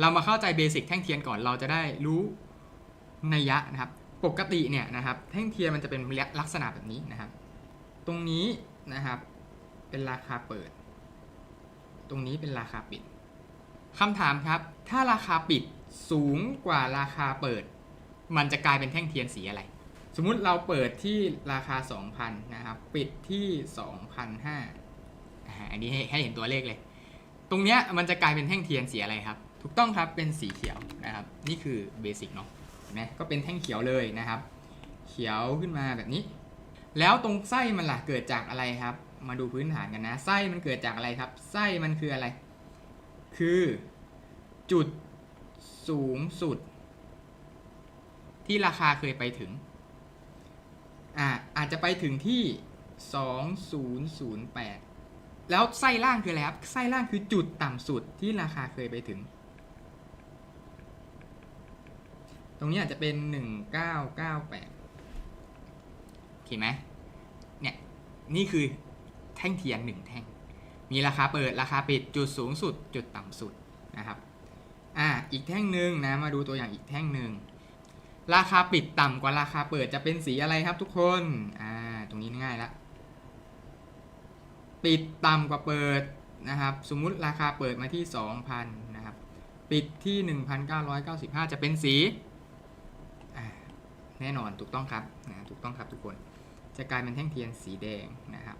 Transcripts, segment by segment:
เรามาเข้าใจเบสิกแท่งเทียนก่อนเราจะได้รู้นัยยะนะครับ ปกติเนี่ยนะครับแท่งเทียนมันจะเป็นลักษณะแบบนี้นะครับ ตรงนี้นะครับเป็นราคาเปิด ตรงนี้เป็นราคาปิดคำถามครับ ถ้าราคาปิดสูงกว่าราคาเปิด มันจะกลายเป็นแท่งเทียนสีอะไร สมมุติเราเปิดที่ราคา 2,000 นะครับ ปิดที่2,500อ่าอันนี้ให้เห็นตัวเลขเลย ตรงเนี้ยมันจะกลายเป็นแท่งเทียนสีอะไรครับ ถูกต้องครับเป็นสีเขียวนะครับ นี่คือเบสิกเนาะเห็นไหมก็เป็นแท่งเขียวเลยนะครับ เขียวขึ้นมาแบบนี้ แล้วตรงไส้มันล่ะเกิดจากอะไรครับ มาดูพื้นฐานกันนะไส้มันเกิดจากอะไรครับ ไส้มันคืออะไร คือจุดสูงสุด ที่ราคาเคยไปถึงอ่าอาจจะไปถึงที่ 2008 แล้วไส้ล่างคืออะไรครับ ไส้ล่างคือจุดต่ำสุดที่ราคาเคยไปถึง ตรงนี้อาจจะเป็น1998โอเคไหมเนี่ย นี่คือแท่งเทียนหนึ่งแท่ง มีราคาเปิดราคาปิดจุดสูงสุด จุดต่ำสุดนะครับอ่าอีกแท่งหนึ่งนะมาดูตัวอย่างอีกแท่งหนึ่งราคาปิดต่ำกว่าราคาเปิดจะเป็นสีอะไรครับทุกคนอ่าตรงนี้ง่ายละปิดต่ำกว่าเปิดนะครับ สมมุติราคาเปิดมาที่ 2,000นะครับ ปิดที่ 1,995 จะเป็นสี แน่นอนถูกต้องครับนะถูกต้องครับทุกคน จะกลายเป็นแท่งเทียนสีแดงนะครับ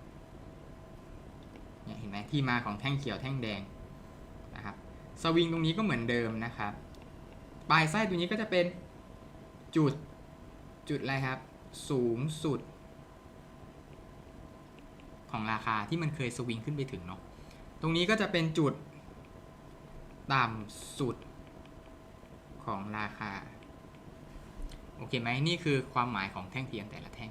เนี่ยเห็นไหมที่มาของแท่งเขียวแท่งแดงนะครับสวิงตรงนี้ก็เหมือนเดิมนะครับ ปลายไส้ตัวนี้ก็จะเป็นจุดจุดอะไรครับ สูงสุด ของราคาที่มันเคยสวิงขึ้นไปถึงเนาะตรงนี้ก็จะเป็นจุด ต่ำสุดของราคา เคไหมนี่คือความหมายของแท่งเทียนแต่ละแท่ง